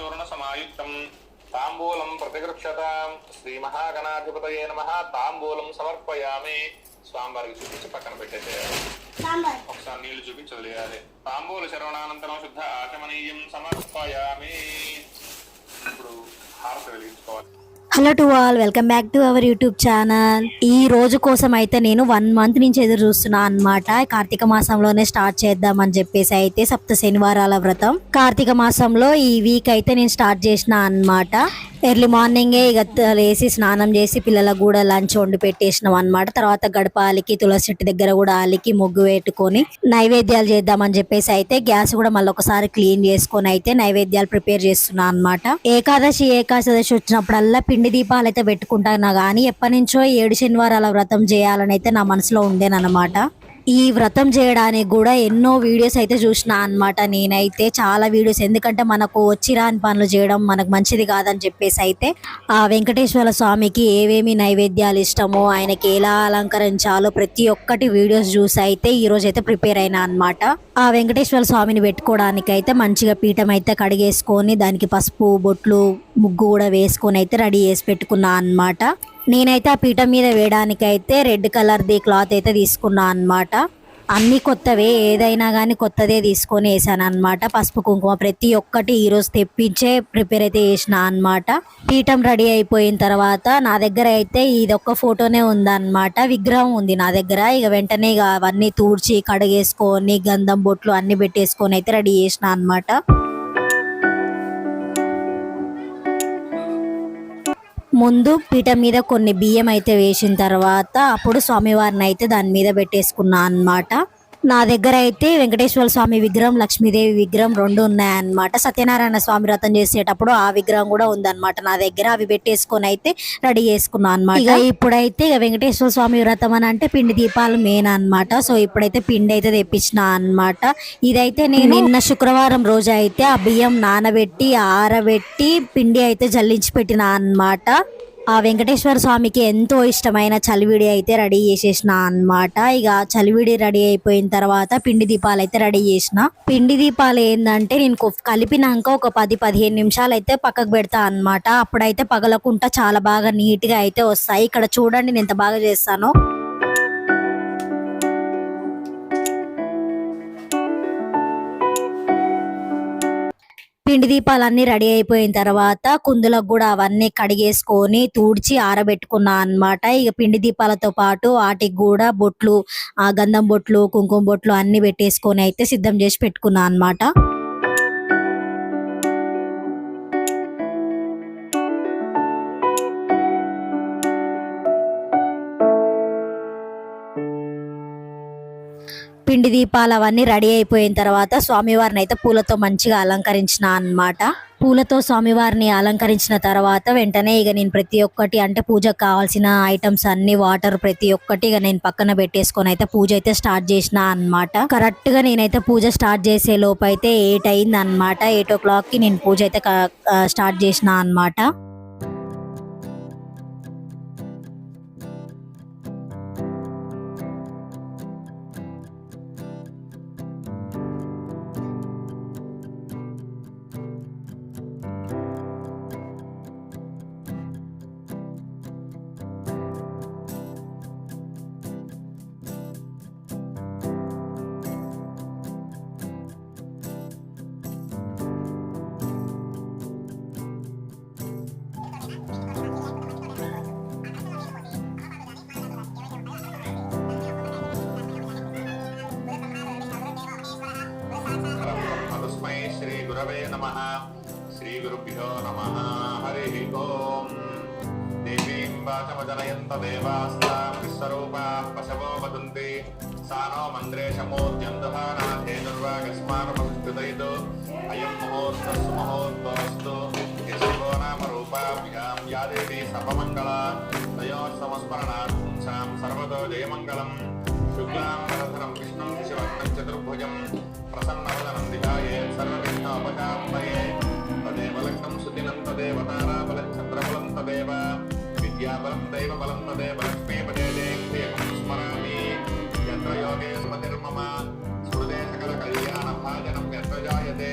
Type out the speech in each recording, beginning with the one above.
చూర్ణ సమాయుక్తం తాంబూలం ప్రతిగృక్షతాం శ్రీ మహాగణాధిపతయే నమ తాంబూలం సమర్పయామి స్వామివారికి చూపించి పక్కన పెట్టేసేయాలి ఒకసారి నీళ్ళు చూపించి వదిలేయాలి తాంబూల శరవణానంతరం శుద్ధ ఆచమనీయం సమర్పయామి. ఇప్పుడు హారతి వెలిగించుకోవాలి. Hello to all welcome back to our YouTube channel ఈ రోజు కోసం అయితే నేను వన్ మంత్ నుంచి ఎదురు చూస్తున్నా అన్నమాట. కార్తీక మాసంలోనే స్టార్ట్ చేద్దామని చెప్పేసి అయితే సప్త శనివారాల వ్రతం. కార్తీక మాసంలో ఈ వీక్ అయితే నేను స్టార్ట్ చేసిన అన్నమాట. ఎర్లీ మార్నింగే ఇక వేసి లేసి స్నానం చేసి పిల్లలకు కూడా లంచ్ వండి పెట్టేసినాం అన్నమాట. తర్వాత గడప అలికి తులసి చెట్టు దగ్గర కూడా అలికి ముగ్గు పెట్టుకొని నైవేద్యాలు చేద్దామని చెప్పేసి అయితే గ్యాస్ కూడా మళ్ళీ ఒకసారి క్లీన్ చేసుకొని అయితే నైవేద్యాలు ప్రిపేర్ చేస్తున్నా అనమాట ఏకాదశి ఏకాదశి వచ్చినప్పుడల్లా పిండి దీపాలు అయితే పెట్టుకుంటాను కానీ ఎప్పటి నుంచో ఏడు శనివారాల వ్రతం చేయాలని అయితే నా మనసులో ఉండేనమాట ఈ వ్రతం చేయడానికి కూడా ఎన్నో వీడియోస్ అయితే చూసిన అనమాట నేనైతే చాలా వీడియోస్. ఎందుకంటే మనకు వచ్చిరాని పనులు చేయడం మనకు మంచిది కాదని చెప్పేసి అయితే ఆ వెంకటేశ్వర స్వామికి ఏవేమి నైవేద్యాలు ఇష్టమో ఆయనకి ఎలా అలంకరించాలో ప్రతి ఒక్కటి వీడియోస్ చూసి అయితే ఈరోజు అయితే ప్రిపేర్ అయినా అనమాట ఆ వెంకటేశ్వర స్వామిని పెట్టుకోవడానికి అయితే మంచిగా పీఠం అయితే కడిగేసుకొని దానికి పసుపు బొట్లు ముగ్గు కూడా వేసుకొని అయితే రెడీ చేసి పెట్టుకున్నా అనమాట నేనైతే ఆ పీఠం మీద వేయడానికి అయితే రెడ్ కలర్ది క్లాత్ అయితే తీసుకున్నా అనమాట అన్ని కొత్తవే ఏదైనా కానీ కొత్తదే తీసుకొని వేసాను అనమాట పసుపు కుంకుమ ప్రతి ఒక్కటి ఈరోజు తెప్పించే ప్రిపేర్ అయితే చేసిన అన్నమాట. పీఠం రెడీ అయిపోయిన తర్వాత నా దగ్గర అయితే ఇదొక్క ఫోటోనే ఉందన్నమాట. విగ్రహం ఉంది నా దగ్గర. ఇక వెంటనే ఇక అవన్నీ తూడ్చి కడిగేసుకొని గంధం బొట్లు అన్నీ పెట్టేసుకొని అయితే రెడీ చేసిన అనమాట ముందు పీఠం మీద కొన్ని బియ్యం అయితే వేసిన తర్వాత అప్పుడు స్వామివారిని అయితే దాని మీద పెట్టేసుకున్నా అన్నమాట. నా దగ్గర అయితే వెంకటేశ్వర స్వామి విగ్రహం లక్ష్మీదేవి విగ్రహం రెండు ఉన్నాయన్నమాట. సత్యనారాయణ స్వామి వ్రతం చేసేటప్పుడు ఆ విగ్రహం కూడా ఉందన్నమాట. నా దగ్గర అవి పెట్టేసుకొని అయితే రెడీ చేసుకున్నాను అనమాట ఇక ఇప్పుడైతే వెంకటేశ్వర స్వామి వ్రతం అని అంటే పిండి దీపాలు మెయిన్ అన్నమాట. సో ఇప్పుడైతే పిండి అయితే తెప్పించిన అన్నమాట. ఇదైతే నేను నిన్న శుక్రవారం రోజు అయితే ఆ బియ్యం నానబెట్టి ఆరబెట్టి పిండి అయితే జల్లించి పెట్టిన అన్నమాట. ఆ వెంకటేశ్వర స్వామికి ఎంతో ఇష్టమైన చలివిడి అయితే రెడీ చేసేసిన అన్నమాట. ఇక చలివిడి రెడీ అయిపోయిన తర్వాత పిండి దీపాలు అయితే రెడీ చేసిన. పిండి దీపాలు ఏంటంటే నేను కలిపినాక ఒక పది పదిహేను నిమిషాలు అయితే పక్కకు పెడతా అన్నమాట. అప్పుడైతే పగలకుండా చాలా బాగా నీట్గా అయితే వస్తాయి. ఇక్కడ చూడండి నేను ఎంత బాగా చేస్తానో. పిండి దీపాలన్నీ రెడీ అయిపోయిన తర్వాత కుందులకు కూడా అవన్నీ కడిగేసుకొని తూడ్చి ఆరబెట్టుకున్నా అన్నమాట. ఇక పిండి దీపాలతో పాటు వాటికి కూడా బొట్లు ఆ గంధం బొట్లు కుంకుమ బొట్లు అన్ని పెట్టేసుకొని అయితే సిద్ధం చేసి పెట్టుకున్నా అన్నమాట. పిండి దీపాలు అవన్నీ రెడీ అయిపోయిన తర్వాత స్వామివారిని అయితే పూలతో మంచిగా అలంకరించిన అనమాట పూలతో స్వామివారిని అలంకరించిన తర్వాత వెంటనే ఇక నేను ప్రతి ఒక్కటి అంటే పూజకు కావాల్సిన ఐటమ్స్ అన్ని వాటర్ ప్రతి ఒక్కటి ఇక నేను పక్కన పెట్టేసుకొని అయితే పూజ అయితే స్టార్ట్ చేసిన అనమాట కరెక్ట్గా నేనైతే పూజ స్టార్ట్ చేసే లోపు అయితే ఎయిట్ అయింది అనమాట ఎయిట్ ఓ క్లాక్కి నేను పూజ అయితే క- స్టార్ట్ చేసిన అనమాట గురవే నమ శ్రీ గురుభ్యో నమ హరి ఓం దేవీం వాచమజనయంత దేవాస్తాం విశ్వరూపా పశవో వదంతి సానో మంద్రేశమూర్త్యం దుహానాథే అయం ముహూర్తస్సు ముహూర్తోస్తు యశివో నామ రూపాభ్యాం యాదేవి సర్వమంగళ తయోర్సమస్మరణాత్ పుంసాం సర్వతో జయమంగళం శుక్లాం వరధరం విష్ణుం శివర్ణం చతుర్భుజం ప్రసన్న సర్వవిఘ్నోపశాంతయే తదేవ లగ్నం తదేవ తారాబలం చంద్రబలం తదేవ విద్యాబలం దైవబలం తదేవ లక్ష్మీపదే దేహం స్మరామి యత్ర యోగే స్మతిర్మమ స్మృతే సకల కళ్యాణ భాజనం యత్ర జాయతే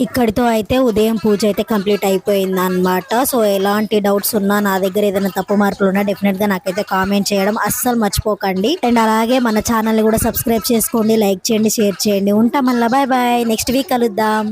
ఇక్కడితో అయితే ఉదయం పూజ అయితే కంప్లీట్ అయిపోయింది అనమాట సో ఎలాంటి డౌట్స్ ఉన్నా నా దగ్గర ఏదైనా తప్పు మార్పులు ఉన్నా డెఫినెట్గా నాకైతే కామెంట్ చేయడం అస్సలు మర్చిపోకండి. అండ్ అలాగే మన ఛానల్ కూడా సబ్స్క్రైబ్ చేసుకోండి లైక్ చేయండి షేర్ చేయండి. ఉంటాం మళ్ళీ. బాయ్ బాయ్ నెక్స్ట్ వీక్ కలుద్దాం.